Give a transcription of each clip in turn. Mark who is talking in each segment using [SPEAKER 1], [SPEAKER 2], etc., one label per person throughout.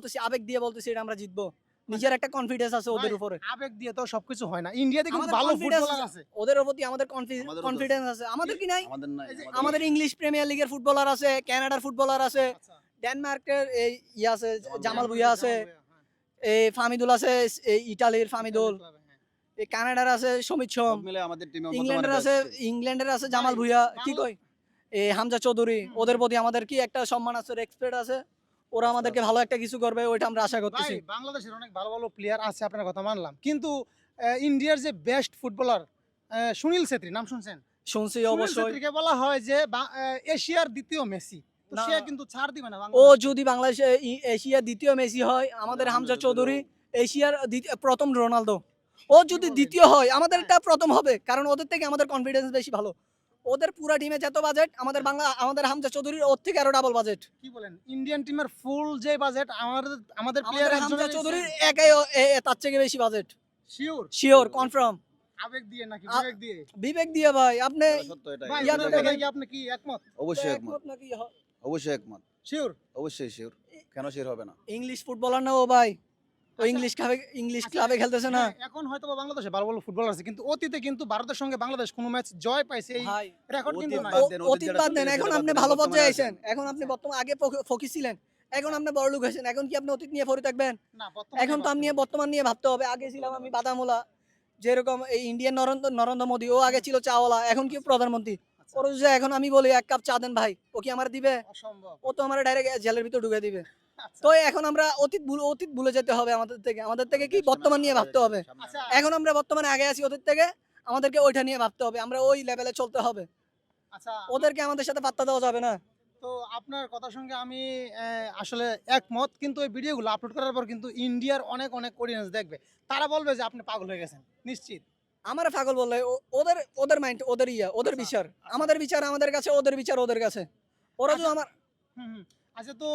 [SPEAKER 1] বলতেছি আবেগ দিয়ে বলতেছি এটা আমরা জিতবো। নিজের একটা কনফিডেন্স আছে ওদের উপরে।
[SPEAKER 2] আবেগ দিয়ে তো সবকিছু হয় না। ইন্ডিয়াতে কিন্তু ভালো ফুটবলার আছে।
[SPEAKER 1] ওদের প্রতি আমাদের কনফিডেন্স আছে। আমাদের কি নাই?
[SPEAKER 3] আমাদের
[SPEAKER 1] ইংলিশ প্রিমিয়ার লিগের ফুটবলার আছে কানাডার ফুটবলার আছে
[SPEAKER 2] আচ্ছা,
[SPEAKER 1] ডেনমার্কের এই ইয়ে আছে
[SPEAKER 3] জামাল
[SPEAKER 1] ভুইয়া। আছে
[SPEAKER 2] হ্যাঁ।
[SPEAKER 1] এই ফামিদুল আছে এই ইটালির ফামিদুল
[SPEAKER 2] হ্যাঁ।
[SPEAKER 1] এই কানাডার আছে সমিত সোম।
[SPEAKER 3] সব মিলে আমাদের টিমে
[SPEAKER 1] ইংল্যান্ডের আছে ইংল্যান্ডের আছে জামাল
[SPEAKER 2] ভাই,
[SPEAKER 1] ভুইয়া কি
[SPEAKER 2] বাংলা-
[SPEAKER 1] কই এই হামজা চৌধুরী ওদের প্রতি আমাদের কি একটা সম্মান আছে রেসপেক্ট আছে? ওরা আমাদেরকে ভালো একটা কিছু করবে ওইটা আমরা আশা করতেছি।
[SPEAKER 2] বাংলাদেশের অনেক ভালো ভালো প্লেয়ার আছে আপনার কথা মানলাম। কিন্তু ইন্ডিয়ার যে বেস্ট ফুটবলার সুনীল ছেত্রী নাম শুনছেন?
[SPEAKER 1] শুনছি অবশ্যই।
[SPEAKER 2] বলা হয় যে এশিয়ার দ্বিতীয় মেসি। সে কিন্তু ছাড় দিবে না
[SPEAKER 1] ও যদি বাংলাদেশে এশিয়ার দ্বিতীয় মেসি হয় আমাদের হামজা চৌধুরী এশিয়ার প্রথম রোনালদো। ও যদি দ্বিতীয় হয় আমাদেরটা প্রথম হবে কারণ ওদের থেকে আমাদের কনফিডেন্স বেশি ভালো। ওদের পুরা টিমে যত বাজেট আমাদের বাংলা আমাদের হামজা চৌধুরীর ওর থেকে আরও ডাবল বাজেট
[SPEAKER 2] কি বলেন? ইন্ডিয়ান টিমের ফুল যে বাজেট আমাদের আমাদের প্লেয়ার
[SPEAKER 1] হামজা চৌধুরীর একাই তার থেকে বেশি বাজেট
[SPEAKER 2] শিওর
[SPEAKER 1] শিওর কনফার্ম
[SPEAKER 2] আবেগ দিয়ে নাকি? বিবেক দিয়ে?
[SPEAKER 1] বিবেক দিয়ে ভাই আপনি
[SPEAKER 3] সত্য এটা
[SPEAKER 2] আপনি কি একমত?
[SPEAKER 3] অবশ্যই একমত
[SPEAKER 1] একমত। নাকি
[SPEAKER 3] অবশ্যই একমত।
[SPEAKER 2] শিওর
[SPEAKER 3] অবশ্যই শিওর কেন শিওর হবে না?
[SPEAKER 1] ইংলিশ ফুটবলার না ও ভাই। ও
[SPEAKER 2] আচ্ছা।
[SPEAKER 1] ইংলিশ ক্লাবে ইংলিশ ক্লাবে খেলতেছে না?
[SPEAKER 2] এখন হয়তো বাংলাদেশে ভালো ভালো ফুটবলার আছে কিন্তু অতীতে কিন্তু ভারতের সঙ্গে বাংলাদেশ কোনো ম্যাচ জয় পাইছে এই রেকর্ড কিন্তু
[SPEAKER 3] অতীত
[SPEAKER 2] নাই।
[SPEAKER 3] বাদ দেন,
[SPEAKER 1] অতীত
[SPEAKER 3] অতীত
[SPEAKER 1] বাদ দেন এখন আপনি ভালো পর্যায়ে আছেন এখন আপনি বর্তমান আগে ফকি- ছিলেন এখন আপনি বড় লোক হয়েছেন এখন কি আপনি অতীত নিয়ে পড়ে থাকবেন এখন তো আমি নিয়ে বর্তমান নিয়ে ভাবতে হবে আগে ছিলাম আমি বাদামোলা যেরকম এই ইন্ডিয়ান নরেন্দ্র নরেন্দ্র মোদী ও আগে ছিল চাওয়ালা এখন কি প্রধানমন্ত্রী?
[SPEAKER 2] আচ্ছা,
[SPEAKER 1] ওর এখন আমি বলি এক কাপ চা দেন ভাই ও কি আমার দিবে?
[SPEAKER 2] অসম্ভব।
[SPEAKER 1] ও তো আমার ডাইরেক্ট জেলের ভিতর ঢুকে দিবে।
[SPEAKER 2] আচ্ছা,
[SPEAKER 1] তো এখন আমরা অতীত ভুল অতীত ভুলে যেতে হবে আমাদের থেকে। আমাদের থেকে কি বর্তমান নিয়ে ভাবতে হবে?
[SPEAKER 2] আচ্ছা,
[SPEAKER 1] এখন আমরা বর্তমানে আগে আছি ওদের থেকে আমাদেরকে ওইটা নিয়ে ভাবতে হবে। আমরা ওই লেভেলে চলতে হবে।
[SPEAKER 2] আচ্ছা
[SPEAKER 1] ওদেরকে আমাদের সাথে পাত্তা দেওয়া যাবে না।
[SPEAKER 2] তো আপনার কথার সঙ্গে আমি আসলে একমত কিন্তু এই ভিডিওগুলো আপলোড করার পর কিন্তু ইন্ডিয়ার অনেক অনেক অডিয়েন্স দেখবে। তারা বলবে যে আপনি পাগল হয়ে গেছেন। নিশ্চিত।
[SPEAKER 1] আমার পাগল বললে ওদের ওদের মাইন্ড ওদের ইয়া ওদের
[SPEAKER 2] আচ্ছা,
[SPEAKER 1] বিচার।
[SPEAKER 2] আচ্ছা।
[SPEAKER 1] আমাদের বিচার আমাদের কাছে ওদের বিচার ওদের কাছে। ওরা যদি
[SPEAKER 2] আচ্ছা,
[SPEAKER 1] আমার
[SPEAKER 2] হুম, হুম। আচ্ছা তো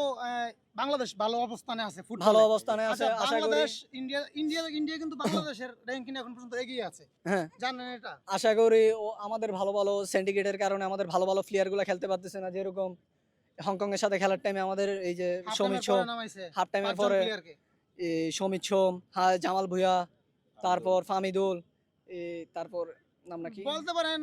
[SPEAKER 2] বাংলাদেশ ভালো অবস্থানে আছে ফুটবলে
[SPEAKER 1] ভালো অবস্থানে আছে
[SPEAKER 2] আচ্ছা,
[SPEAKER 1] আশা করি।
[SPEAKER 2] বাংলাদেশ ইন্ডিয়া ইন্ডিয়া ইন্ডিয়া কিন্তু বাংলাদেশের র্যাঙ্কিং এখন পর্যন্ত এগিয়ে আছে।
[SPEAKER 1] হ্যাঁ।
[SPEAKER 2] জানেন এটা?
[SPEAKER 1] আশা করি ও আমাদের ভালো ভালো সিন্ডিকেটের কারণে আমাদের ভালো ভালো প্লেয়ারগুলা খেলতে পারতেছে না যেরকম হংকং এর সাথে খেলার টাইমে আমাদের এই যে সমিত সোম হাফ টাইমের পরে এই সমিত সোম হ্যাঁ জামাল ভুইয়া তারপর ফামিদুল তারপর নাম নাকি
[SPEAKER 2] বলতে পারেন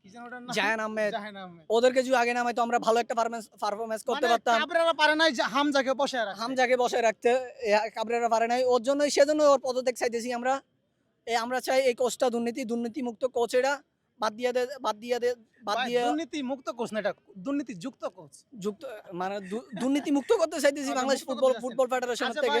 [SPEAKER 2] কি যেন ওটার নাম?
[SPEAKER 1] আহমেদ।
[SPEAKER 2] জাহান আহমেদ।
[SPEAKER 1] ওদেরকে যদি আগে নামাই তো আমরা ভালো একটা পারফরমেন্স করতে
[SPEAKER 2] মানে
[SPEAKER 1] পারতাম।
[SPEAKER 2] কাবরেরা পারে নাই হামজাকে বসে রাখতে।
[SPEAKER 1] হামজাকে বসে রাখতে। কাবরেরা পারে নাই। ওর জন্যই সেজন্য ওর পদত্যাগ চাইতেছি আমরা। এই আমরা চাই এই কোচটা দুর্নীতি দুর্নীতি মুক্ত কোচ বাদ দিয়ে বাদ দিয়ে বাদ দিয়ে
[SPEAKER 2] দুর্নীতি মুক্ত কোচ না এটা? দুর্নীতি যুক্ত কোচ
[SPEAKER 1] যুক্ত মানে দুর্নীতি মুক্ত করতে চাইতেছি বাংলাদেশ ফুটবল ফুটবল ফেডারেশনের
[SPEAKER 2] আচ্ছা
[SPEAKER 1] থেকে।